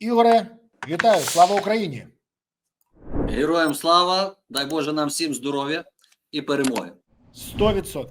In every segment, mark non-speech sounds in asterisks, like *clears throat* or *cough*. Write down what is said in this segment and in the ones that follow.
Ігоре, вітаю! Слава Україні! Героям слава, дай Боже нам всім здоров'я і перемоги. 100%.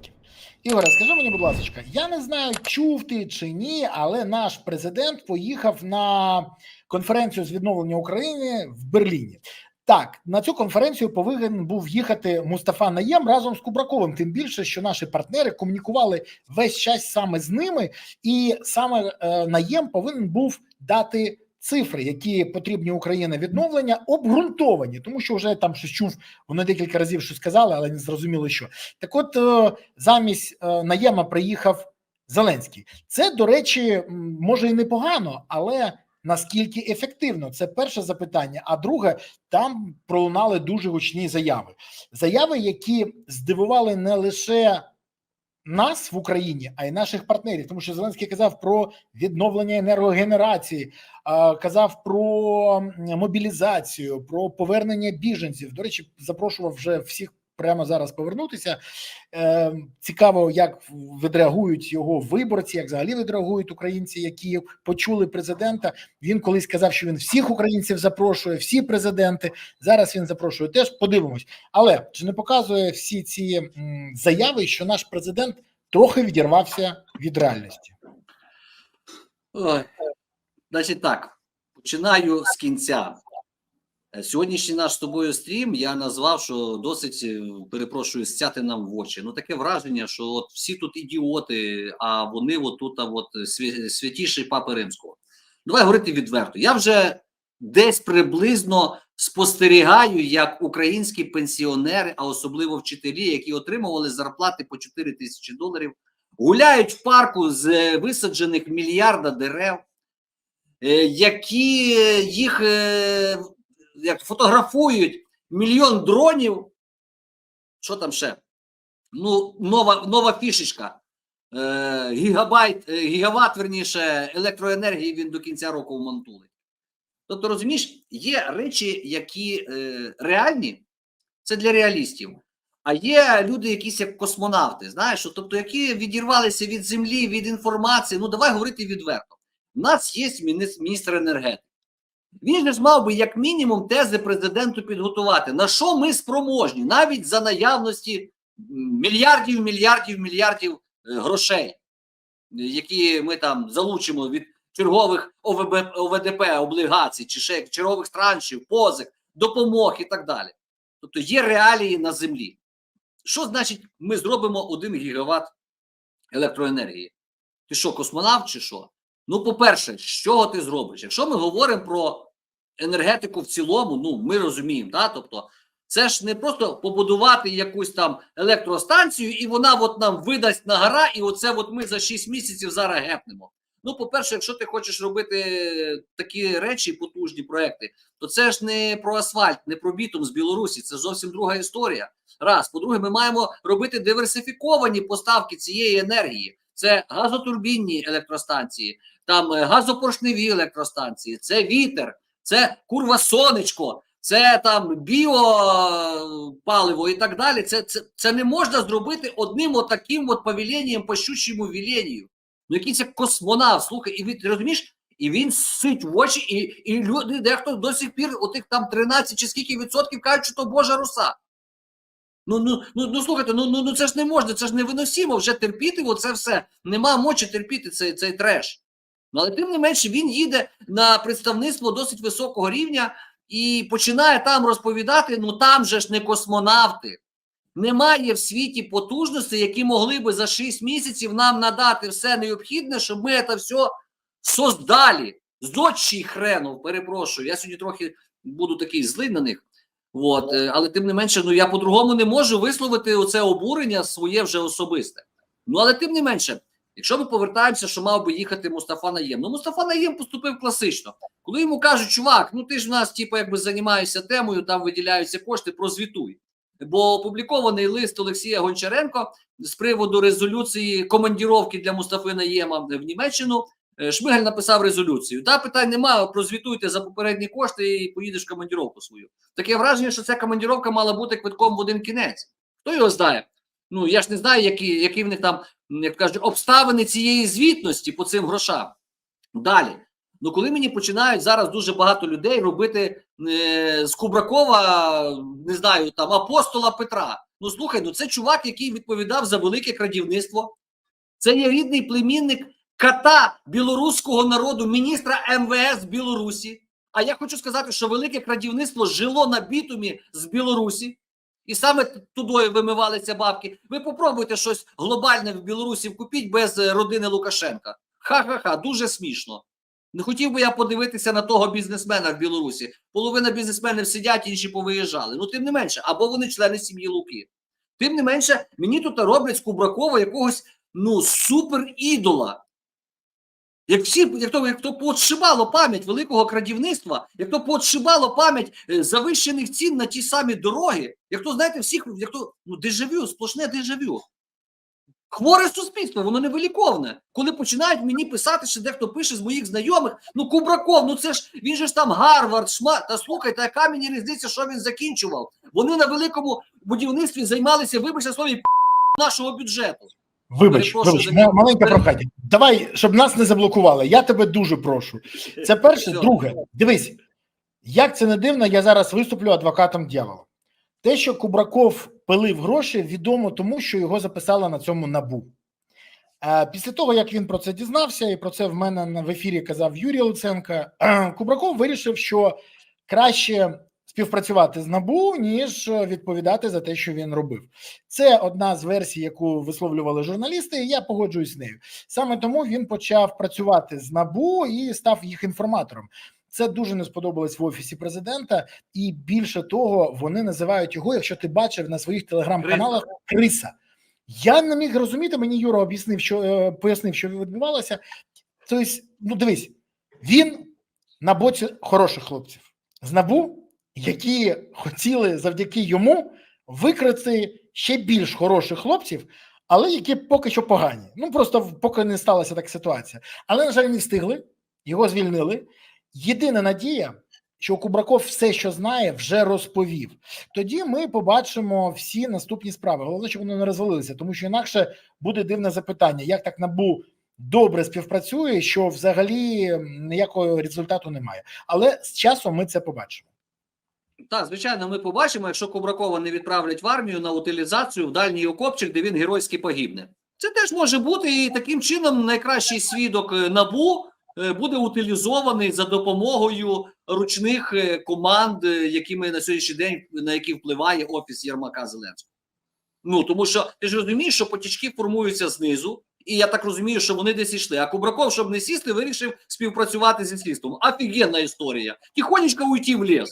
Ігоре, скажи мені, будь ласка, я не знаю, чув ти чи ні, але наш президент поїхав на конференцію з відновлення України в Берліні. Так, на цю конференцію повинен був їхати Мустафа Наєм разом з Кубраковим. Тим більше, що наші партнери комунікували весь час саме з ними, і саме е, Наєм повинен був дати цифри, які потрібні Україні відновлення, обґрунтовані, тому що вже там щось чув, вони декілька разів що сказали, але не зрозуміло, що так. От е, замість е, Наєма приїхав Зеленський. Це, до речі, може і непогано, але наскільки ефективно? Це перше запитання. А друге, там пролунали дуже гучні заяви. Заяви, які здивували не лише нас в Україні, а й наших партнерів, тому що Зеленський казав про відновлення енергогенерації, казав про мобілізацію, про повернення біженців. До речі, запрошував вже всіх прямо зараз повернутися. Е, цікаво, як відреагують його виборці, як взагалі відреагують українці, які почули президента. Він колись сказав, що він всіх українців запрошує, всі президенти. Зараз він запрошує теж. Подивимось. Але чи не показує всі ці заяви, що наш президент трохи відірвався від реальності? Ой. Значить так, починаю з кінця. Е, Сьогоднішній наш з тобою стрім я назвав, що досить е, перепрошую стяти нам в очі. Ну таке враження, що от всі тут ідіоти, а вони от тут а от святіший папи римського. Давай говорити відверто. Я вже десь приблизно спостерігаю, як українські пенсіонери, а особливо вчителі, які отримували зарплати по 4 тисячі доларів, гуляють в парку з е, висаджених мільярда дерев, які їх як фотографують мільйон дронів. Що там ще? Ну, нова, нова фішечка. Е, гігабайт, е, гігават, верніше, електроенергії він до кінця року вмонтує. Тобто, розумієш, є речі, які е, реальні, це для реалістів. А є люди, якісь як космонавти, знаєш, от, тобто, які відірвалися від землі, від інформації. Ну, давай говорити відверто. У нас є міністр енергетики. Він же ж мав би як мінімум тези президенту підготувати. На що ми спроможні, навіть за наявності мільярдів, мільярдів, мільярдів е, грошей, які ми там залучимо від чергових ОВБ, ОВДП, облігацій, чи ще чергових траншів, позик, допомог і так далі. Тобто є реалії на землі. Що значить, ми зробимо 1 гігават електроенергії? Ти що, космонавт чи що? Ну, по-перше, з чого ти зробиш? Якщо ми говоримо про енергетику в цілому, ну ми розуміємо, да? тобто це ж не просто побудувати якусь там електростанцію, і вона от нам видасть на гора, і оце от ми за 6 місяців зараз гепнемо. Ну, по-перше, якщо ти хочеш робити такі речі, потужні проекти, то це ж не про асфальт, не про бітум з Білорусі, це зовсім друга історія. Раз, по-друге, ми маємо робити диверсифіковані поставки цієї енергії. Це газотурбінні електростанції, там е, газопоршневі електростанції, це вітер, це курва сонечко, це там біопаливо і так далі. Це, це, це не можна зробити одним отаким от повіленням по щучому віленню. Ну, якийсь як космонавт, слухай, і ти розумієш, і він сить в очі, і, і люди, дехто до сих пір, отих там 13 чи скільки відсотків кажуть, що то Божа руса. Ну, ну, ну, ну слухайте, ну, ну, ну це ж не можна, це ж невиносимо вже терпіти оце все. Нема мочі терпіти цей, цей треш. Ну, але тим не менше він їде на представництво досить високого рівня і починає там розповідати: ну там же ж не космонавти. Немає в світі потужностей, які могли би за 6 місяців нам надати все необхідне, щоб ми це все создали. Зодчий хренов, перепрошую. Я сьогодні трохи буду такий злий на них. От, е, але тим не менше, ну я по-другому не можу висловити оце обурення своє вже особисте. Ну, але тим не менше, якщо ми повертаємося, що мав би їхати Мустафа Наєм, ну Мустафа Наєм поступив класично. Коли йому кажуть, чувак, ну ти ж в нас, типу, якби займаєшся темою, там виділяються кошти, прозвітуй. Бо опублікований лист Олексія Гончаренко з приводу резолюції командіровки для Мустафи Наєма в Німеччину. Е, Шмигаль написав резолюцію. Та питань немає, прозвітуйте за попередні кошти і поїдеш в командіровку свою. Таке враження, що ця командіровка мала бути квитком в один кінець. Хто його знає? Ну я ж не знаю, які, які в них там, як кажуть, обставини цієї звітності по цим грошам. Далі. Ну, коли мені починають зараз дуже багато людей робити е, з Кубракова, не знаю, там апостола Петра. Ну слухай, ну це чувак, який відповідав за велике крадівництво. Це є рідний племінник ката білоруського народу, міністра МВС Білорусі. А я хочу сказати, що велике крадівництво жило на бітумі з Білорусі, і саме туди вимивалися бабки. Ви попробуйте щось глобальне в Білорусі вкупіть без е, родини Лукашенка. Ха-ха-ха, дуже смішно. Не хотів би я подивитися на того бізнесмена в Білорусі. Половина бізнесменів сидять, інші повиїжджали. Ну, тим не менше, або вони члени сім'ї Луки. Тим не менше, мені тут роблять з Кубракова якогось ну, супер. Як всі, як то, як то поотшибало пам'ять великого крадівництва, як то поотшибало пам'ять е, завищених цін на ті самі дороги, як то, знаєте, всіх, як то ну, дежавю, сплошне дежавю. Хворе суспільство, воно невиліковне. Коли починають мені писати, що дехто пише з моїх знайомих, ну Кубраков, ну це ж він же ж там Гарвард, шма. Та слухайте, яка мені різниця, що він закінчував? Вони на великому будівництві займалися, вибачте слові, нашого бюджету. Вибач, вибач, маленьке прохання. Давай, щоб нас не заблокували. Я тебе дуже прошу. Це перше. Все. Друге, дивись, як це не дивно, я зараз виступлю адвокатом дьявола. Те, що Кубраков пилив гроші, відомо тому, що його записали на цьому набу. Е, Після того, як він про це дізнався, і про це в мене на- в ефірі казав Юрій Луценко, *clears throat* Кубраков вирішив, що краще співпрацювати з набу, ніж відповідати за те, що він робив. Це одна з версій, яку висловлювали журналісти, і я погоджуюсь з нею. Саме тому він почав працювати з набу і став їх інформатором. Це дуже не сподобалось в офісі президента, і більше того, вони називають його, якщо ти бачив на своїх телеграм-каналах, криса. Я не міг розуміти. Мені Юра об'яснив, що е, пояснив, що відбувалося. Тобто, ну дивись, він на боці хороших хлопців з набу, які хотіли завдяки йому викрити ще більш хороших хлопців, але які поки що погані. Ну просто поки не сталася така ситуація. Але, на жаль, не встигли, його звільнили. Єдина надія, що Кубраков все, що знає, вже розповів. Тоді ми побачимо всі наступні справи. Головне, щоб вони не розвалилися, тому що інакше буде дивне запитання: як так набу добре співпрацює, що взагалі ніякого результату немає. Але з часом ми це побачимо. Так, звичайно, ми побачимо, якщо Кубракова не відправлять в армію на утилізацію в дальній окопчик, де він геройськи погибне. Це теж може бути, і таким чином найкращий свідок е, набу е, буде утилізований за допомогою ручних е, команд, якими на сьогоднішній день на які впливає офіс Єрмака Зеленського. Ну тому що ти ж розумієш, що потічки формуються знизу, і я так розумію, що вони десь йшли. А Кубраков, щоб не сісти, вирішив співпрацювати зі слідством. Офігенна історія. Тихонечко уйти в ліс.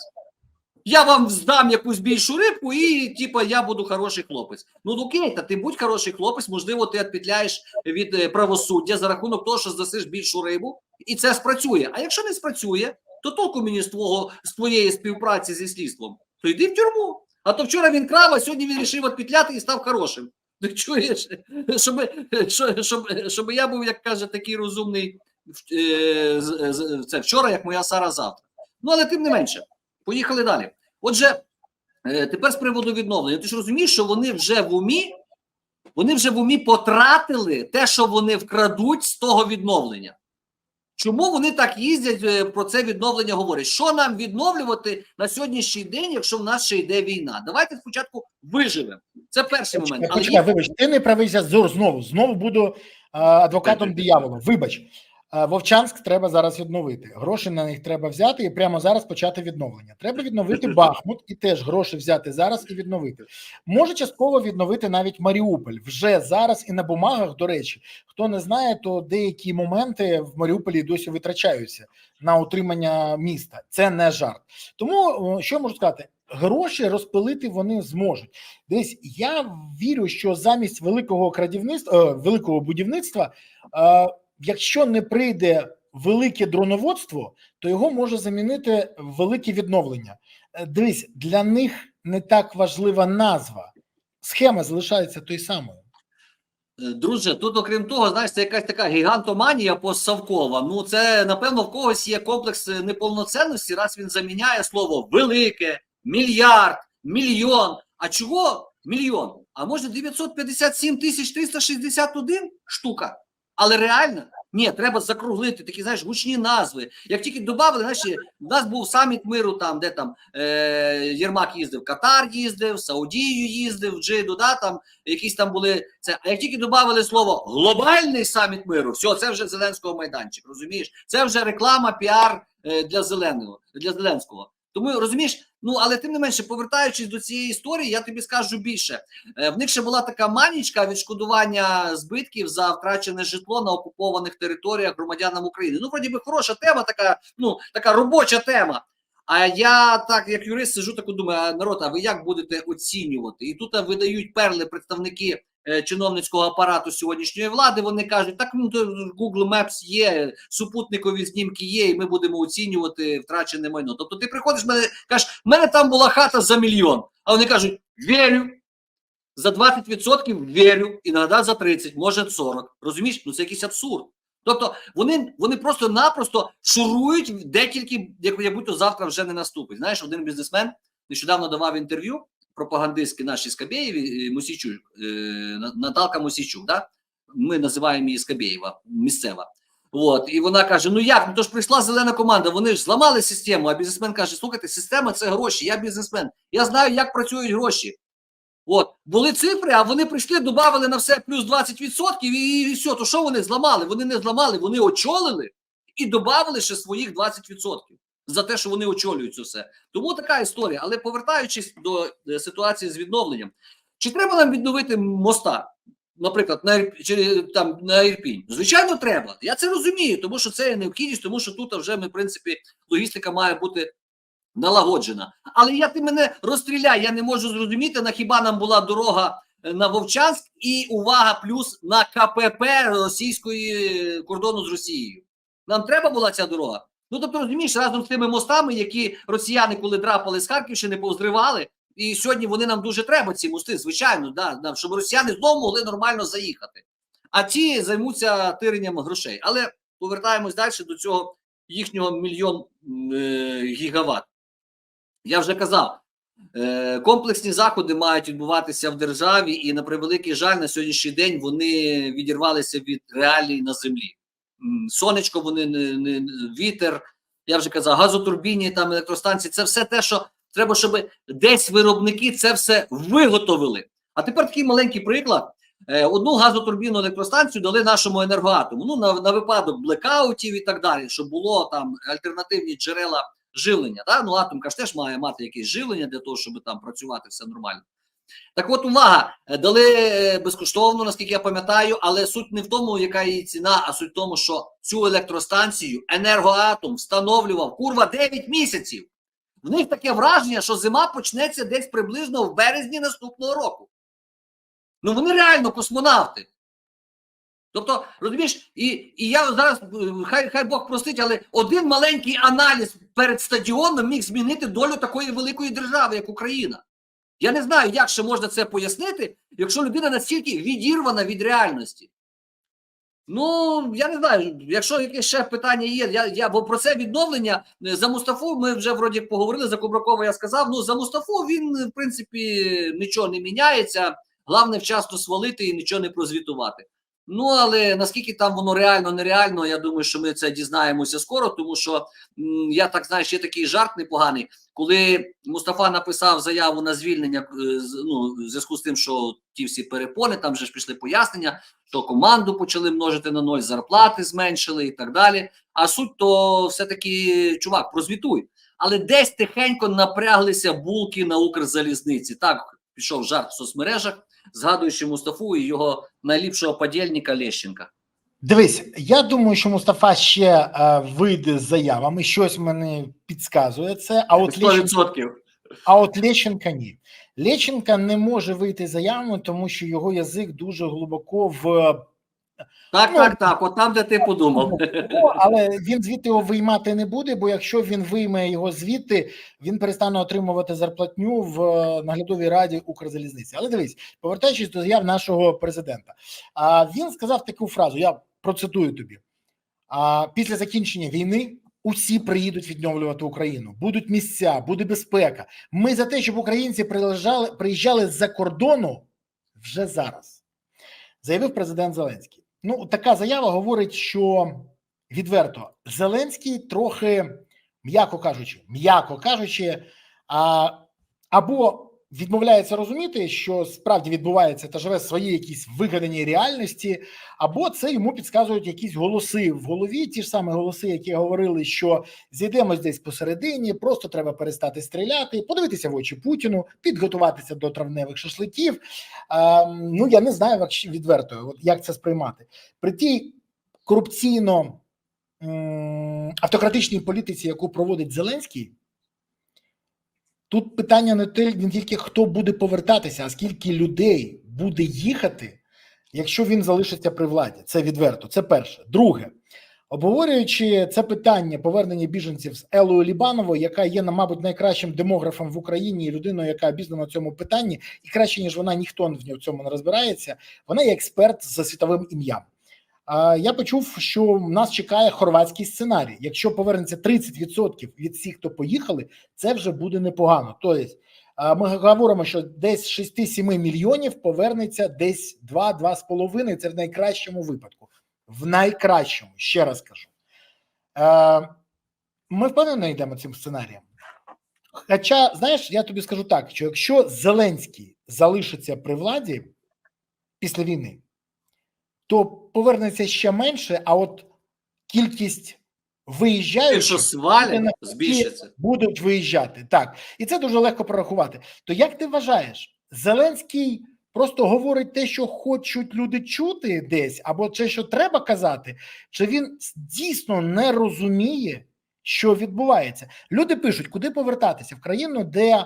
Я вам здам якусь більшу рибку, і типа я буду хороший хлопець. Ну окей, та ти будь хороший хлопець, можливо, ти відпетляєш від е, правосуддя за рахунок того, що здасиш більшу рибу, і це спрацює. А якщо не спрацює, то толку мені з твого з твоєї співпраці зі слідством, то йди в тюрму. А то вчора він крав, а сьогодні він вирішив відпетляти і став хорошим. Ти чуєш, щоб, щоб, щоб, щоб я був, як каже, такий розумний е, це вчора, як моя Сара завтра. Ну але тим не менше. Поїхали далі. Отже, е, тепер з приводу відновлення. Ти ж розумієш, що вони вже в умі, вони вже в умі потратили те, що вони вкрадуть з того відновлення. Чому вони так їздять е, про це відновлення говорять? Що нам відновлювати на сьогоднішній день, якщо в нас ще йде війна? Давайте спочатку виживемо. Це перший момент. Почекай, Але вибач, ти не правий зазор знову. Знову буду адвокатом диявола. Вибач, Вовчанськ треба зараз відновити. Гроші на них треба взяти і прямо зараз почати відновлення. Треба відновити Бахмут і теж гроші взяти зараз і відновити. Може частково відновити навіть Маріуполь вже зараз і на бумагах. До речі, хто не знає, то деякі моменти в Маріуполі досі витрачаються на утримання міста. Це не жарт. Тому що можу сказати? Гроші розпилити вони зможуть. Десь я вірю, що замість великого крадівництва, е, великого будівництва, е, якщо не прийде велике дроноводство, то його може замінити велике відновлення. Е, Дивись, для них не так важлива назва. Схема залишається той самою. Е, Друже, тут, окрім того, знаєш, це якась така гігантоманія постсавкова. Ну, це напевно в когось є комплекс неповноцінності, раз він заміняє слово велике, мільярд, мільйон. А чого мільйон? А може 957 тисяч 361 штука? Але реально Ні, треба закруглити такі, знаєш, гучні назви. Як тільки додали, знаєш, у нас був саміт миру, там, де там е, Єрмак їздив, Катар їздив, Саудію їздив, Джиду, да, там якісь там були це. А як тільки додали слово глобальний саміт миру, все, це вже Зеленського майданчик, розумієш? Це вже реклама, піар е, для зеленого, для Зеленського. Тому розумієш, ну але тим не менше, повертаючись до цієї історії, я тобі скажу більше. Е, В них ще була така манічка відшкодування збитків за втрачене житло на окупованих територіях громадянам України. Ну, вроді би, хороша тема, така, ну, така робоча тема. А я так, як юрист, сижу таку думаю, народ, а ви як будете оцінювати? І тут видають перли представники чиновницького апарату сьогоднішньої влади. Вони кажуть, так ну Google Maps є, супутникові знімки є, і ми будемо оцінювати втрачене майно. Тобто ти приходиш, мене кажеш, в мене там була хата за мільйон. А вони кажуть, вірю. За 20% вірю, іноді за 30, може 40. Розумієш? Ну це якийсь абсурд. Тобто вони, вони просто-напросто шурують де тільки, як будь-то завтра вже не наступить. Знаєш, один бізнесмен нещодавно давав інтерв'ю пропагандистські наші Скабєєві, Мосійчук, е, Наталка Мосійчук, да? ми називаємо її Скабєєва, місцева. От, і вона каже: Ну як? Ну то ж прийшла зелена команда, вони ж зламали систему. А бізнесмен каже: слухайте, система це гроші, я бізнесмен. Я знаю, як працюють гроші. От, були цифри, а вони прийшли, додали на все плюс 20% і, і все. То що вони зламали? Вони не зламали, вони очолили і додали ще своїх 20% за те, що вони очолюють це все. Тому така історія. Але повертаючись до е, ситуації з відновленням, чи треба нам відновити моста? Наприклад, на чи там на Ірпінь? Звичайно, треба. Я це розумію, тому що це є необхідність, тому що тут вже ми, в принципі, логістика має бути налагоджена. Але я ти мене розстріляй, я не можу зрозуміти, на хіба нам була дорога е, на Вовчанськ і увага, плюс на КПП російської е, кордону з Росією. Нам треба була ця дорога. Ну тобто, розумієш, разом з тими мостами, які росіяни, коли драпали з Харківщини, повзривали, і сьогодні вони нам дуже треба, ці мости, звичайно, да, щоб росіяни знову могли нормально заїхати. А ті займуться тиренням грошей. Але повертаємось далі до цього їхнього мільйон е, гігават. Я вже казав, е, комплексні заходи мають відбуватися в державі, і на превеликий жаль, на сьогоднішній день вони відірвалися від реалій на землі. Сонечко, вони не, не вітер, я вже казав, газотурбіні, там електростанції це все те, що треба, щоб десь виробники це все виготовили. А тепер такий маленький приклад. Е, Одну газотурбінну електростанцію дали нашому енергоатому. Ну на, на випадок блекаутів і так далі, щоб було там альтернативні джерела живлення. Да? Ну, атомка ж теж має мати якесь живлення для того, щоб там працювати все нормально. Так от, увага, е, дали е, безкоштовно, наскільки я пам'ятаю, але суть не в тому, яка її ціна, а суть в тому, що цю електростанцію енергоатом встановлював курва 9 місяців. В них таке враження, що зима почнеться десь приблизно в березні наступного року. Ну вони реально космонавти. Тобто, розумієш, і, і я зараз, е, хай, хай Бог простить, але один маленький аналіз перед стадіоном міг змінити долю такої великої держави, як Україна. Я не знаю, як ще можна це пояснити, якщо людина настільки відірвана від реальності. Ну, я не знаю, якщо якесь ще питання є, я, я бо про це відновлення е, за Мустафу ми вже вроді поговорили, за Кубракова я сказав. Ну, за Мустафу він, в принципі, нічого не міняється. Головне вчасно свалити і нічого не прозвітувати. Ну, але наскільки там воно реально нереально, я думаю, що ми це дізнаємося скоро, тому що я так знаю, ще такий жарт непоганий. Коли Мустафа написав заяву на звільнення, е, ну, в зв'язку з тим, що ті всі перепони, там вже ж пішли пояснення, що команду почали множити на ноль, зарплати зменшили і так далі. А суть то все-таки, чувак, прозвітуй. Але десь тихенько напряглися булки на Укрзалізниці. Так пішов жарт в соцмережах, згадуючи Мустафу і його найліпшого подільника Лещенка. Дивись, я думаю, що Мустафа ще е, вийде з заявами. Щось мені підказує це. А от Лещенка, 100%. а от Лещенка ні. Лещенка не може вийти з заявами, тому що його язик дуже глибоко в Так, Ну, так, так. От там, де ти подумав. Але він звідти його виймати не буде, бо якщо він вийме його звідти, він перестане отримувати зарплатню в е, наглядовій раді Укрзалізниці. Але дивись, повертаючись до заяв нашого президента, а він сказав таку фразу: я процитую тобі: а після закінчення війни. Усі приїдуть відновлювати Україну, будуть місця, буде безпека. Ми за те, щоб українці приїжджали, приїжджали з-за кордону вже зараз, заявив президент Зеленський. Ну, така заява говорить, що відверто Зеленський трохи, м'яко кажучи, м'яко кажучи, а, або відмовляється розуміти, що справді відбувається та живе в своїй якійсь вигаданій реальності, або це йому підказують якісь голоси в голові, ті ж самі голоси, які говорили, що зійдемось десь посередині, просто треба перестати стріляти, подивитися в очі Путіну, підготуватися до травневих шашликів. А, ну я не знаю, відверто, от як це сприймати при тій корупційно. Автократичній політиці, яку проводить Зеленський. Тут питання не тільки хто буде повертатися, а скільки людей буде їхати, якщо він залишиться при владі. Це відверто. Це перше. Друге, обговорюючи це питання повернення біженців з Елою Лібановою, яка є, мабуть, найкращим демографом в Україні і людиною, яка обізнана в цьому питанні, і краще ніж вона ніхто в цьому не розбирається. Вона є експерт за світовим ім'ям. Я почув, що нас чекає хорватський сценарій. Якщо повернеться 30% від всіх, хто поїхали, це вже буде непогано. Тобто, ми говоримо, що десь 6-7 мільйонів повернеться десь 2-2,5. Це в найкращому випадку. В найкращому, ще раз кажу. Ми впевнено йдемо цим сценарієм. Хоча, знаєш, я тобі скажу так: що якщо Зеленський залишиться при владі після війни, то повернеться ще менше, а от кількість виїжджаючих свалять, збільшиться. будуть виїжджати. Так, і це дуже легко порахувати. То як ти вважаєш, Зеленський просто говорить те, що хочуть люди чути десь, або те, що треба казати, чи він дійсно не розуміє, що відбувається? Люди пишуть, куди повертатися в країну, де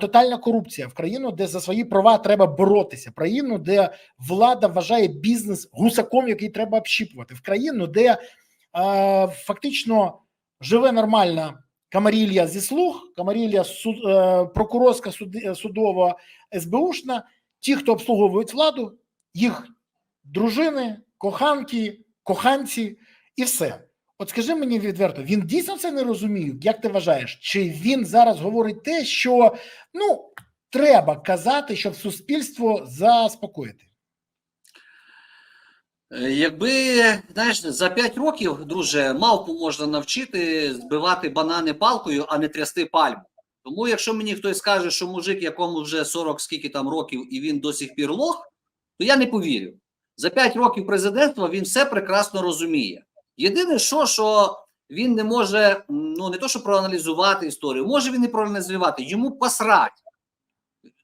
тотальна корупція, в країну, де за свої права треба боротися, в країну, де влада вважає бізнес гусаком, який треба общіпувати, в країну, де фактично живе нормальна камарілля зі слуг, камарілля суд, е, прокурорська судова СБУшна, ті, хто обслуговують владу, їх дружини, коханки, коханці і все. От скажи мені відверто, він дійсно це не розуміє? Як ти вважаєш? Чи він зараз говорить те, що ну треба казати, щоб суспільство заспокоїти? Е, Якби знаєш, за 5 років, друже, мавпу можна навчити збивати банани палкою, а не трясти пальму. Тому, якщо мені хтось скаже, що мужик, якому вже 40 скільки там років, і він до сих пір лох, то я не повірю. За 5 років президентства він все прекрасно розуміє. Єдине, що, що він не може, ну не то, що проаналізувати історію, може він і проаналізувати, йому посрать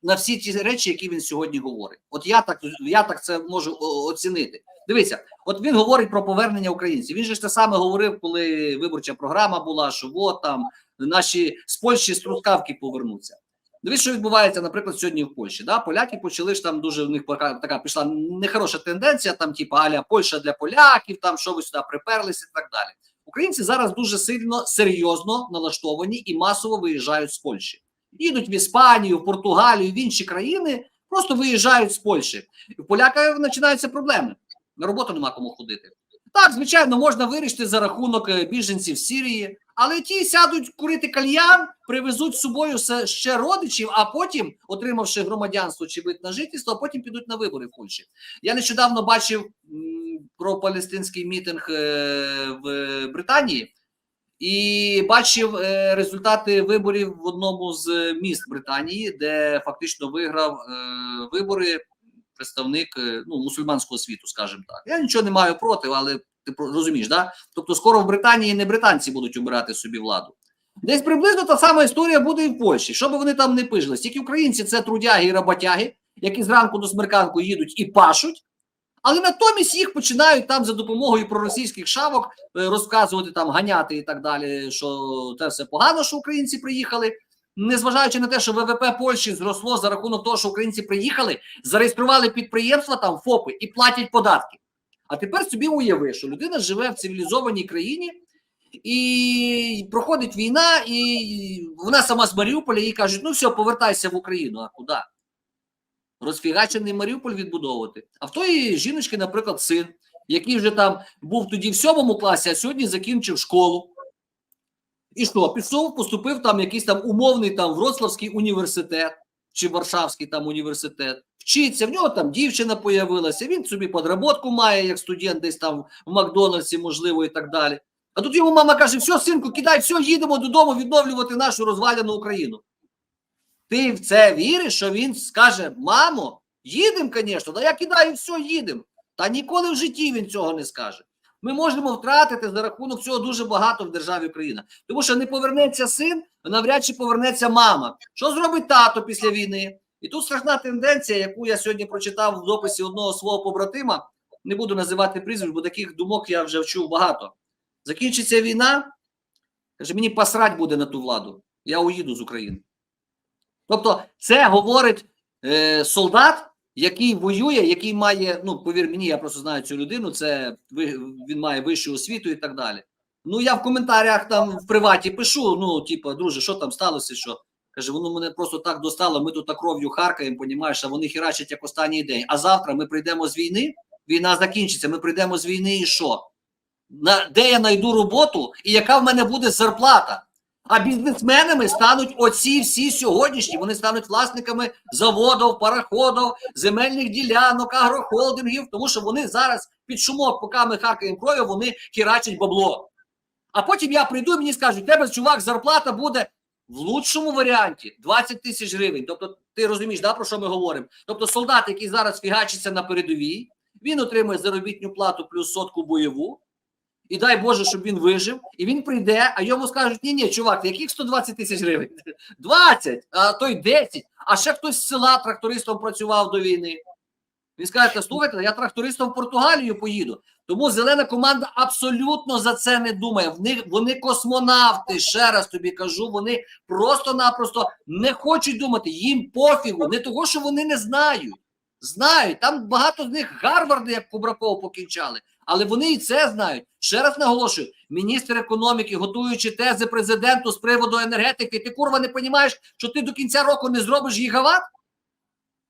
на всі ті речі, які він сьогодні говорить. От я так я так це можу оцінити. Дивіться, от він говорить про повернення українців. Він же ж те саме говорив, коли виборча програма була, що от там наші з Польщі з Трускавки повернуться. Дивіться, що відбувається, наприклад, сьогодні в Польщі. Да? Поляки почали ж там дуже в них така, пішла нехороша тенденція, там, типу, аля Польща для поляків, там що ви сюди приперлися і так далі. Українці зараз дуже сильно серйозно налаштовані і масово виїжджають з Польщі. Їдуть в Іспанію, в Португалію, в інші країни, просто виїжджають з Польщі. І в поляка починаються проблеми. На роботу нема кому ходити. Так, звичайно, можна вирішити за рахунок е, біженців Сирії, але ті сядуть курити кальян, привезуть з собою ще родичів, а потім, отримавши громадянство чи вид на жительство, потім підуть на вибори в Польщі. Я нещодавно бачив про палестинський мітинг е, в Британії і бачив е, результати виборів в одному з міст Британії, де фактично виграв вибори представник е, ну, мусульманського світу, скажімо так. Я нічого не маю проти, але ти розумієш, да? Тобто, скоро в Британії не британці будуть обирати собі владу. Десь приблизно та сама історія буде і в Польщі. Що би вони там не пижили, тільки українці це трудяги і роботяги, які зранку до смерканку їдуть і пашуть, але натомість їх починають там за допомогою проросійських шавок е, розказувати там, ганяти і так далі, що це все погано, що українці приїхали. Незважаючи на те, що ВВП Польщі зросло за рахунок того, що українці приїхали, зареєстрували підприємства там ФОПи і платять податки. А тепер собі уяви, що людина живе в цивілізованій країні і проходить війна, і вона сама з Маріуполя їй кажуть: ну все, повертайся в Україну. А куди? Розфігачений Маріуполь відбудовувати. А в тої жіночки, наприклад, син, який вже там був тоді в сьомому класі, а сьогодні закінчив школу. І що, пішов, поступив там якийсь там умовний там Вроцлавський університет. чи Варшавський там університет. Вчиться, в нього там дівчина появилася, він собі подработку має, як студент, десь там в Макдональдсі, можливо, і так далі. А тут йому мама каже: все, синку, кидай, все, їдемо додому відновлювати нашу розвалену Україну. Ти в це віриш, що він скаже: Мамо, їдемо, звісно, да я кидаю, все, їдемо. Та ніколи в житті він цього не скаже. Ми можемо втратити за рахунок цього дуже багато в державі Україна. Тому що не повернеться син, навряд чи повернеться мама. Що зробить тато після війни? І тут страшна тенденція, яку я сьогодні прочитав в дописі одного свого побратима. Не буду називати прізвищ, бо таких думок я вже вчув багато. Закінчиться війна, каже, мені посрать буде на ту владу. Я уїду з України. Тобто, це говорить е, солдат, який воює, який має, ну повір мені, я просто знаю цю людину. Це він має вищу освіту і так далі. Ну я в коментарях там в приваті пишу: ну, типу, друже, що там сталося? Що каже, воно мене просто так достало. Ми тут кров'ю харкаємо, понімаєш, а вони херачать як останній день. А завтра ми прийдемо з війни. Війна закінчиться. Ми прийдемо з війни, і що? На де я знайду роботу, і яка в мене буде зарплата? А бізнесменами стануть оці всі сьогоднішні. Вони стануть власниками заводів, пароходів, земельних ділянок, агрохолдингів, тому що вони зараз під шумок, поки ми харкаємо кров'ю, вони хірачать бабло. А потім я прийду і мені скажуть, тебе, чувак, зарплата буде в лучшому варіанті 20 тисяч гривень. Тобто, ти розумієш, да, про що ми говоримо? Тобто, солдат, який зараз фігачиться на передовій, він отримує заробітну плату плюс сотку бойову. І дай Боже, щоб він вижив, і він прийде, а йому скажуть: ні, ні, чувак, яких 120 тисяч гривень? *laughs* 20, а то й 10. А ще хтось з села трактористом працював до війни. Він скаже: слухайте, я трактористом в Португалію поїду. Тому зелена команда абсолютно за це не думає. В них вони космонавти. Ще раз тобі кажу, вони просто-напросто не хочуть думати. Їм пофігу, не того, що вони не знають. Знають. Там багато з них Гарварди, як Кубраков, покінчали. Але вони і це знають. Ще раз наголошую: міністр економіки, готуючи тези президенту з приводу енергетики, ти курва не розумієш, що ти до кінця року не зробиш гігават?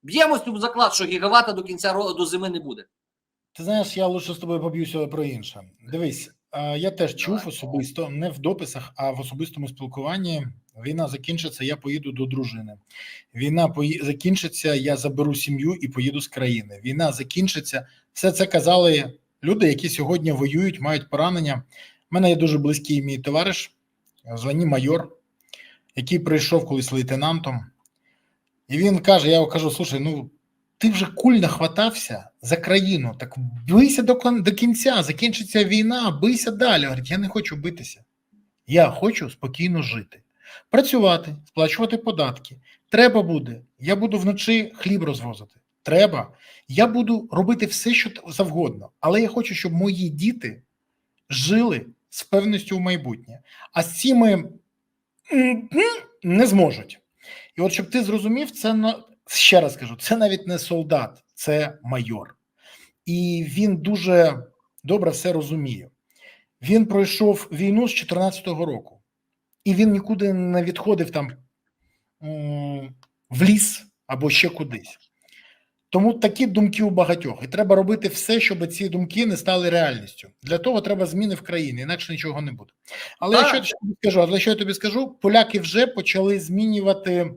Б'ємось тут заклад, що гігавата до кінця року до зими не буде. Ти знаєш, я лише з тобою поб'юся про інше. Дивись, я теж чув особисто, не в дописах, а в особистому спілкуванні. Війна закінчиться, я поїду до дружини. Війна пої... закінчиться, я заберу сім'ю і поїду з країни. Війна закінчиться. Все це казали люди, які сьогодні воюють, мають поранення. У мене є дуже близький мій товариш, в званні майор, який прийшов колись лейтенантом. І він каже: я його кажу: слушай, ну ти вже куль нахватався за країну, так бийся до, до кінця, закінчиться війна, бийся далі. Говорить, я не хочу битися. Я хочу спокійно жити, працювати, сплачувати податки. Треба буде. Я буду вночі хліб розвозити. Треба. Я буду робити все, що завгодно. Але я хочу, щоб мої діти жили з певністю в майбутнє. А з цими не зможуть. І от щоб ти зрозумів, це ще раз кажу, це навіть не солдат, це майор. І він дуже добре все розуміє. Він пройшов війну з 14-го року, і він нікуди не відходив там в ліс або ще кудись. Тому такі думки у багатьох, і треба робити все, щоб ці думки не стали реальністю. Для того треба зміни в країні, інакше нічого не буде. Але Так. якщо я тобі скажу, але що я тобі скажу, поляки вже почали змінювати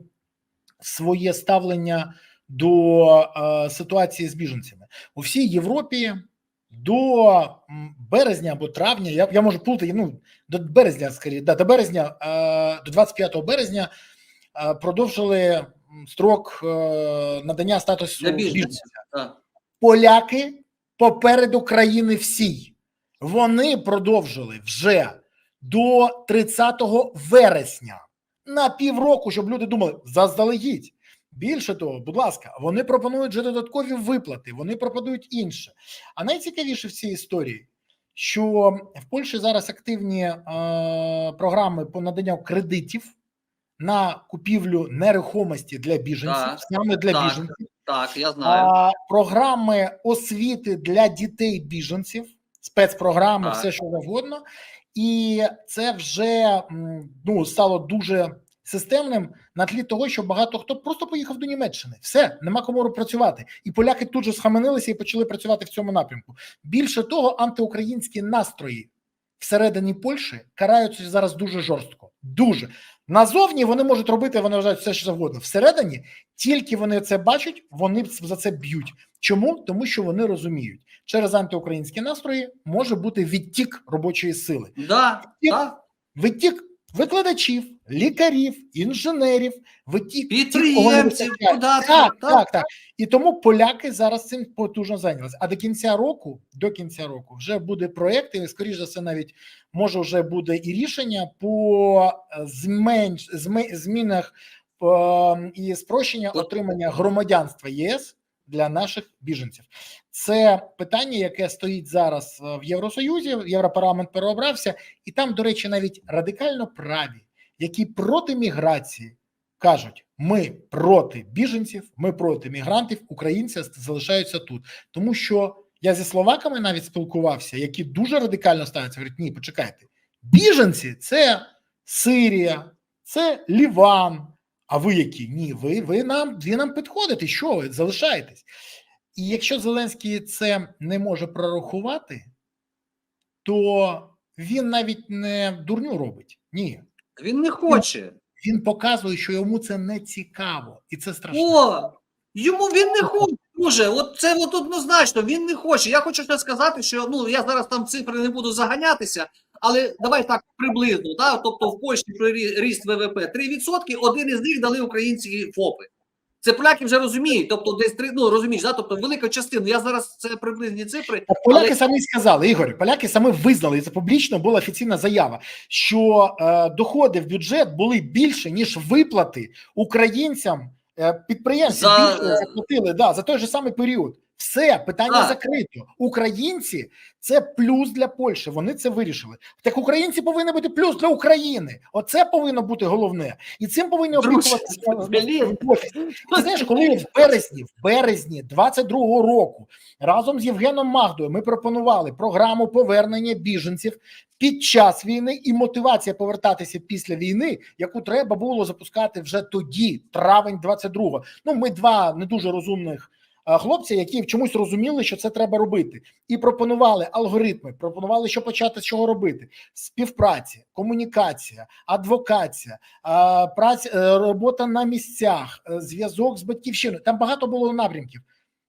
своє ставлення до е, ситуації з біженцями у всій Європі. До березня або травня, я, я можу плутати, ну до березня, скоріше, да, до березня, е, до 25 березня е, продовжили строк е, надання статусу біженця поляки попереду країни всій. Вони продовжили вже до 30 вересня на півроку, щоб люди думали заздалегідь. Більше того, будь ласка, вони пропонують вже додаткові виплати, вони пропонують інше. А найцікавіше в цій історії, що в Польщі зараз активні е, програми по наданню кредитів на купівлю нерухомості для біженців, Так, саме для так. біженців Так, я знаю. а, програми освіти для дітей біженців, спецпрограми, Так. все що завгодно, і це вже ну стало дуже системним на тлі того, що багато хто просто поїхав до Німеччини. Все нема кому працювати, і поляки тут же схаменилися і почали працювати в цьому напрямку. Більше того, антиукраїнські настрої всередині Польщі караються зараз дуже жорстко. Дуже назовні вони можуть робити, вони вважають все що завгодно. Всередині тільки вони це бачать, вони за це б'ють. Чому? Тому що вони розуміють, через антиукраїнські настрої може бути відтік робочої сили. Да, відтік, да. Витік викладачів, лікарів, інженерів, не Підприємців, вистачає. Так, так. так, так. І тому поляки зараз цим потужно зайнялися. А до кінця року, до кінця року, вже буде проєкт, і скоріш за все, навіть може вже буде і рішення по е, зменш зме- змінах е, і спрощення отримання громадянства ЄС для наших біженців. Це питання, яке стоїть зараз е, в Євросоюзі. Європарламент переобрався, і там, до речі, навіть радикально праві, які проти міграції кажуть: ми проти біженців, ми проти мігрантів, українці залишаються тут, тому що я зі словаками навіть спілкувався, які дуже радикально ставляться. Говорять, ні, почекайте, біженці це Сирія, це Ліван. А ви які? Ні, ви, ви нам ви нам підходите. Що ви залишаєтесь? І якщо Зеленський це не може прорахувати, то він навіть не дурню робить. Ні, Він не хоче. він показує, що йому це не цікаво, і це страшно. О, йому він не хоче. Друже, от це от однозначно, він не хоче. Я хочу ще сказати, що ну я зараз там цифри не буду заганятися, але давай так приблизно. Да? Тобто в Польщі ріст ВВП 3%, один із них дали українські ФОПи. Це поляки вже розуміють, тобто десь три, ну розумієш, да? тобто велика частина. Я зараз це приблизні цифри. Та Поляки Але- самі сказали, Ігор, поляки самі визнали, і це публічно була офіційна заява, що е, доходи в бюджет були більше, ніж виплати українцям, е, підприємці За- більше заплатили да, за той же самий період. Все, питання Так. закрито. Українці це плюс для Польщі. Вони це вирішили. Так українці повинні бути плюс для України. Оце повинно бути головне. І цим повинні опікуватися. *laughs* Ти знаєш, коли в березні, в березні 22-го року разом з Євгеном Магдою ми пропонували програму повернення біженців під час війни і мотивація повертатися після війни, яку треба було запускати вже тоді, травень 22-го. Ну, ми два не дуже розумних. Е, Хлопці, які чомусь розуміли, що це треба робити, і пропонували алгоритми, пропонували, що почати з чого робити: співпраця, комунікація, адвокація, праця, е, робота на місцях, е, зв'язок з батьківщиною. Там багато було напрямків.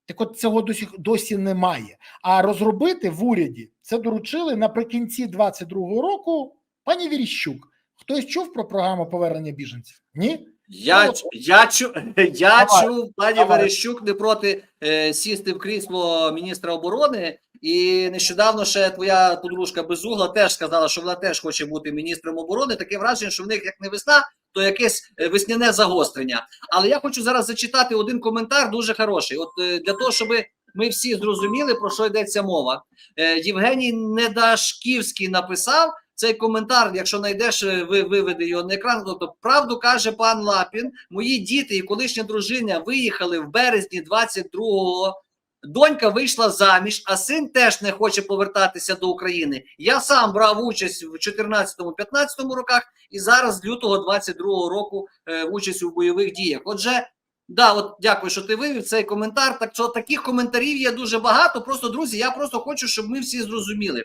Так от цього досі досі немає. А розробити в уряді це доручили наприкінці 22-го року пані Віріщук. Хтось чув про програму повернення біженців? Ні? Я, я, чу, *laughs* я чув, пані. Верещук не проти е, сісти в крісло міністра оборони. І нещодавно ще твоя подружка Безугла теж сказала, що вона теж хоче бути міністром оборони. Таке враження, що в них як не весна, то якесь е, весняне загострення. Але я хочу зараз зачитати один коментар дуже хороший. От е, для того, щоб ми всі зрозуміли, про що йдеться мова. Е, Євгеній Недашківський написав цей коментар. Якщо знайдеш, е, ви виведи його на екран. Тобто, правду каже пан Лапін. Мої діти і колишня дружина виїхали в березні 22-го. Донька вийшла заміж, а син теж не хоче повертатися до України. Я сам брав участь в 14-15 роках і зараз з лютого 22-го року е, участь у бойових діях. Отже, да, от дякую, що ти вивів цей коментар. Так що таких коментарів є дуже багато. Просто друзі, я просто хочу, щоб ми всі зрозуміли.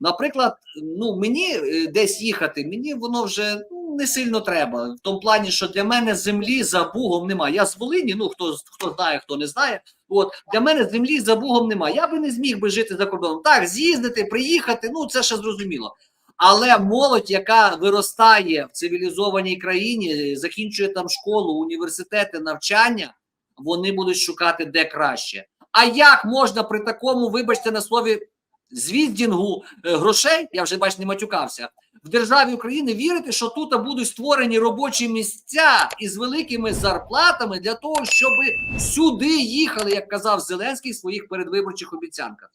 Наприклад, ну мені е, десь їхати, мені воно вже ну, не сильно треба. В тому плані, що для мене землі за Бугом немає. Я з Волині, ну хто хто знає, хто не знає. От для мене землі за Бугом немає. Я би не зміг би жити за кордоном. Так, з'їздити, приїхати, ну це ще зрозуміло. Але молодь, яка виростає в цивілізованій країні, закінчує там школу, університети, навчання, вони будуть шукати де краще. А як можна при такому, вибачте на слові, звіздінгу е, грошей, я вже бач, не матюкався, в державі України вірити, що тут будуть створені робочі місця із великими зарплатами для того, щоб сюди їхали, як казав Зеленський в своїх передвиборчих обіцянках.